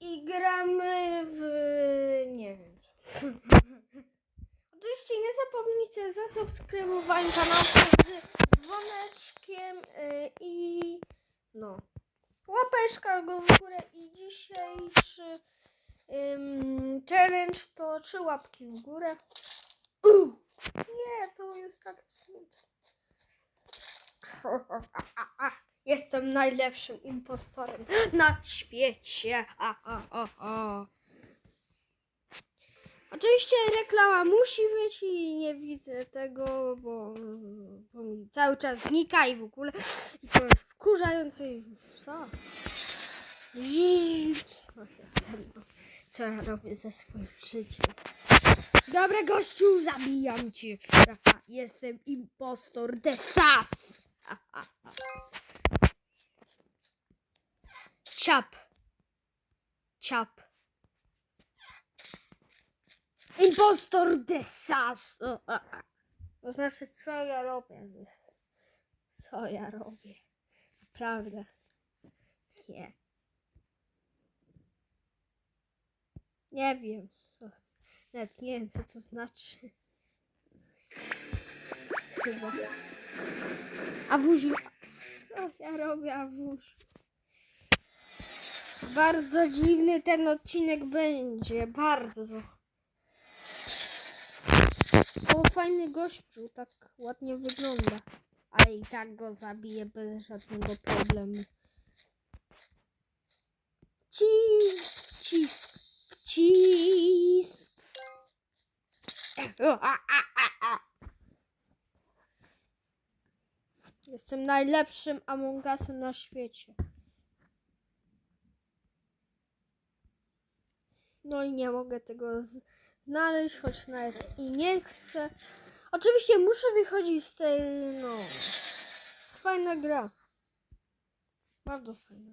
I gramy w... nie wiem. Oczywiście nie zapomnijcie zasubskrybowania kanału z dzwoneczkiem y, i no łapeczka go w górę i dzisiejszy ym, challenge to trzy łapki w górę. Nie, to jest tak smutne. Jestem najlepszym impostorem na świecie. A, a, a, a. Oczywiście reklama musi być i nie widzę tego, bo, bo mi cały czas znika i w ogóle i to jest wkurzające. i Co? I Co ja ze mną? Co ja robię ze swoim życiem? Dobra, gościu, zabijam cię. Jestem impostor de sas. Ha, ha, ha. Ciap. Ciap. Impostor de sas. To znaczy, co ja robię? Co ja robię? Naprawdę. Nie. Nie wiem, co. Nawet nie wiem, co to znaczy. Chyba. A wuziu. Co ja robię, a wuziu? Bardzo dziwny ten odcinek będzie. Bardzo. O, fajny gościu. Tak ładnie wygląda. Ale i tak go zabiję bez żadnego problemu. Cisk, cisk, wcisk. Jestem najlepszym Among Usem na świecie. No i nie mogę tego znaleźć, choć nawet i nie chcę. Oczywiście muszę wychodzić z tej, no... Fajna gra. Bardzo fajna.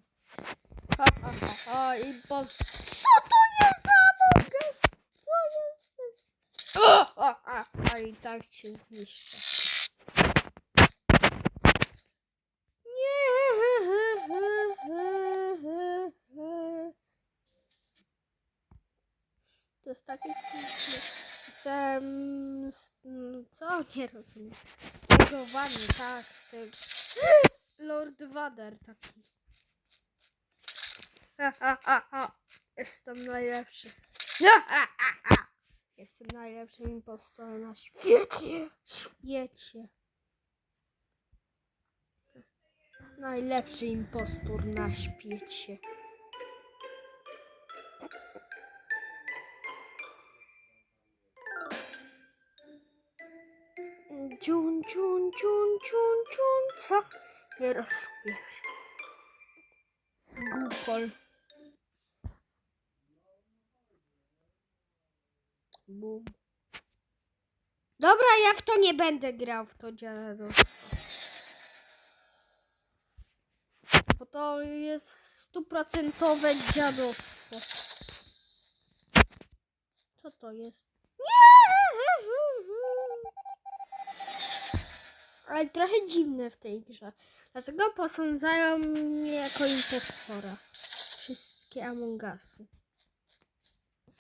Ha, ha, ha, ha, i poz... Co to jest za? Co jest? O, o, a, a i tak cię zniszczę. To jest takie smutne. Jestem... Co? Nie rozumiem. Stegowany, tak. Steg... Lord Vader taki. Ha, ha, ha, ha. Jestem najlepszy. Ha, ha, ha, ha. Jestem najlepszym impostorem na świecie. Świecie. Najlepszy impostor na świecie. Ciun, ciun, ciun, ciun, ciun, co? Nie rozumiem. Google. Bum. Dobra, ja w to nie będę grał, w to dziadostwo. Bo to jest stuprocentowe dziadostwo. Co to jest? Nie! Ale trochę dziwne w tej grze. Dlaczego posądzają mnie jako impostora? Wszystkie Among Usy.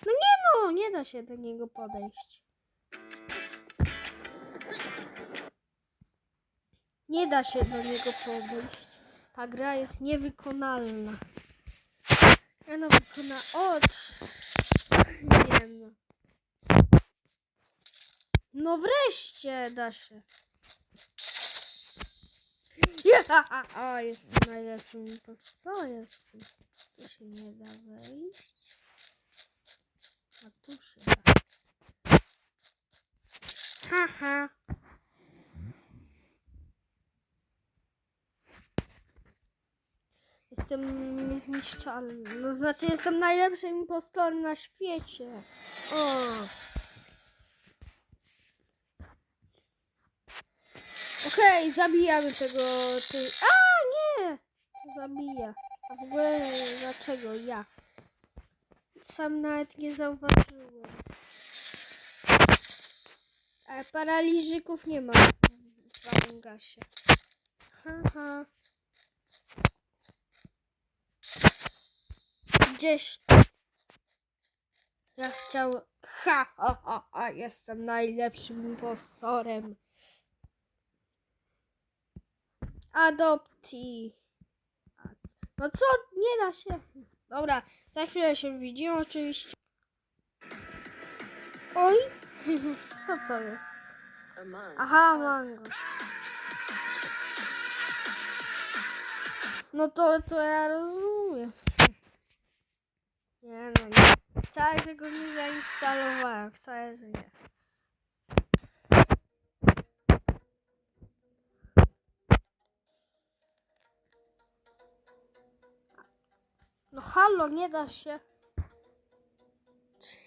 No nie no, nie da się do niego podejść. Nie da się do niego podejść. Ta gra jest niewykonalna. Ja no wykona... O! Nie no. No wreszcie da się. O, jestem najlepszym impostorem. Co jest? Tu się nie da wejść. A tu się da. Haha. Jestem niezniszczalny. No znaczy jestem najlepszym impostorem na świecie. O. Okej, zabijamy tego. Ty... A nie! Zabija. A w ogóle dlaczego ja? Sam nawet nie zauważyłem. Ale paraliżyków nie ma w Amongasie. Haha. gdzieś tam. Ja chciałem. Ha, ha, ha, ha, jestem najlepszym impostorem. Adopti. No co? Nie da się. Dobra, za chwilę się widzimy oczywiście. Oj, co to jest? Aha, mango. No to, to ja rozumiem. Nie no, nie. Wcale tego nie zainstalowałem, wcale, że nie. No halo, nie da się.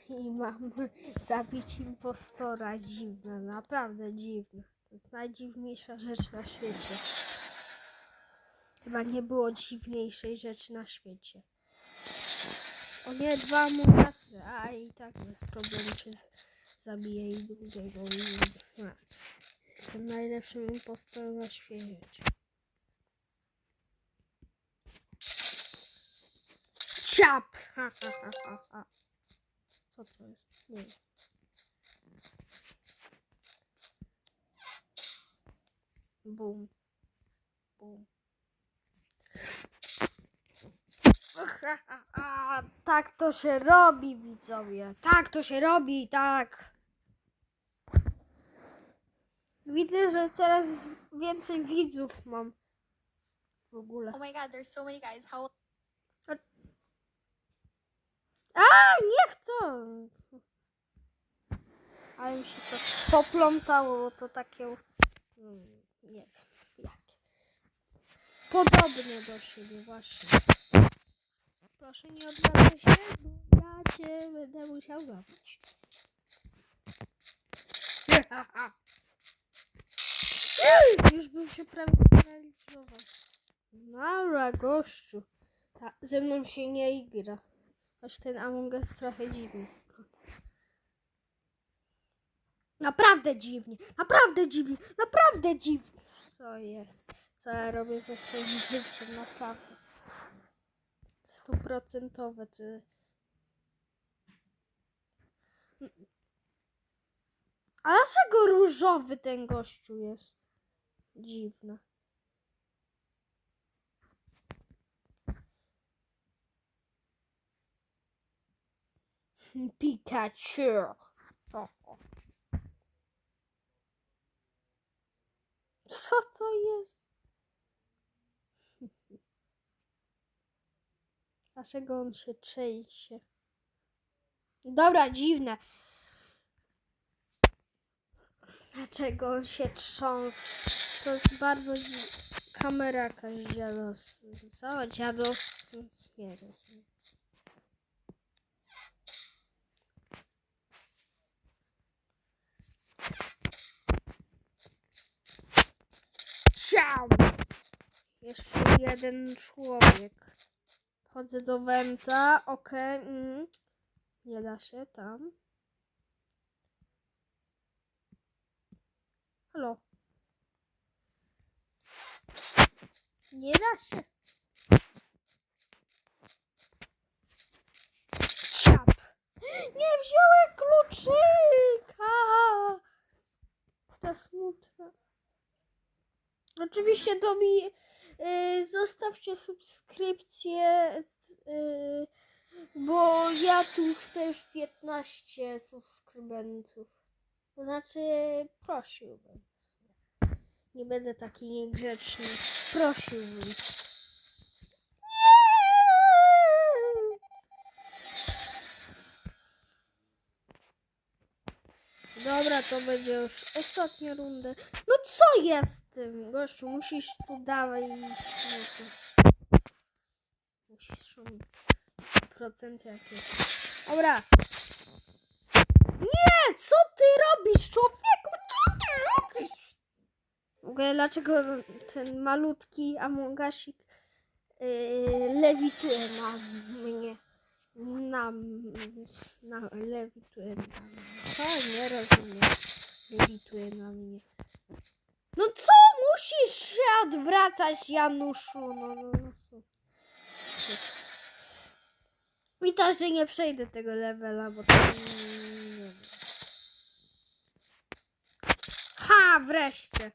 Czyli mam zabić impostora. Dziwne, naprawdę dziwne. To jest najdziwniejsza rzecz na świecie. Chyba nie było dziwniejszej rzeczy na świecie. O nie, dwa mutasy. A i tak jest problem, czy zabiję i drugiego. Jestem najlepszym impostorem na świecie. Ciap! Ha, ha, ha, ha, ha. Co to jest? Nie wiem. Bum. Bum. Ha, ha, ha. Tak to się robi, widzowie. Tak to się robi, tak. Widzę, że coraz więcej widzów mam. W ogóle. Oh my god, there's so many guys. How A, nie w to. Ale mi się to poplątało, bo to takie... mm, Nie wiem, jakie. Podobne do siebie, właśnie. Proszę nie odwracaj się, bo ja cię będę musiał zabić. Już bym się prawie paraliżował. Dobra, gościu. Ta, ze mną się nie igra. Choć ten Among Us trochę dziwny. Naprawdę dziwnie, naprawdę dziwnie, naprawdę dziwnie. Co jest? Co ja robię ze swoim życiem, naprawdę. Stuprocentowe, czy... A dlaczego różowy ten gościu jest? Dziwne. Pikachu. Co to jest? Dlaczego on się trzęsie? Dobra, dziwne. Dlaczego on się trząsł? To jest bardzo dzi- kamera jakaś dziadostwa. Co? Dziadostwa? Nie rozumiem. Jeszcze jeden człowiek. Wchodzę do Wenta, okej. mm. Nie da się tam. Halo. Nie da się. Ciap. Nie wziąłem kluczyka. To smutne. Oczywiście to mi zostawcie subskrypcję, y, bo ja tu chcę już 15 subskrybentów. To znaczy prosiłbym. Nie będę taki niegrzeczny. Prosiłbym. Dobra, to będzie już ostatnia runda. No co jest tym, gościu? Musisz tu dawać. Musisz. Procenty jakieś. Dobra. Nie! Co ty robisz, człowieku? Co ty robisz? Dlaczego ten malutki Amongasik yy, lewituje na mnie? Na, na lewituje na mnie. Co? Nie rozumiem. Lewituje na mnie. No co? Musisz się odwracać, Januszu. No, no, no. co? Mi też, że nie przejdę tego levela, bo to nie. Ha, wreszcie.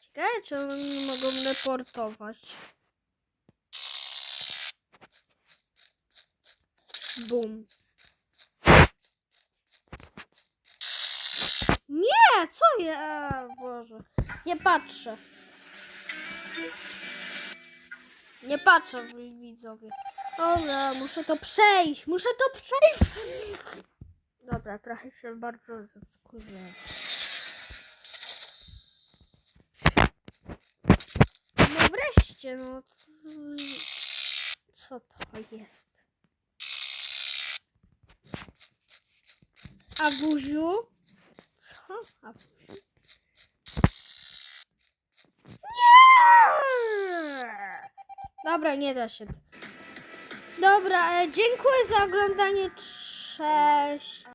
Ciekawe, czy oni mogą reportować. Bum. Nie, co ja, Boże. Nie patrzę. Nie patrzę, wi- widzowie. Dobra, muszę to przejść, muszę to przejść. Dobra, trochę się bardzo zaskurzyłem. No wreszcie, no. Co to jest? A buziu? Co? A buziu? Nie! Dobra, nie da się. Dobra, e, dziękuję za oglądanie. Cześć.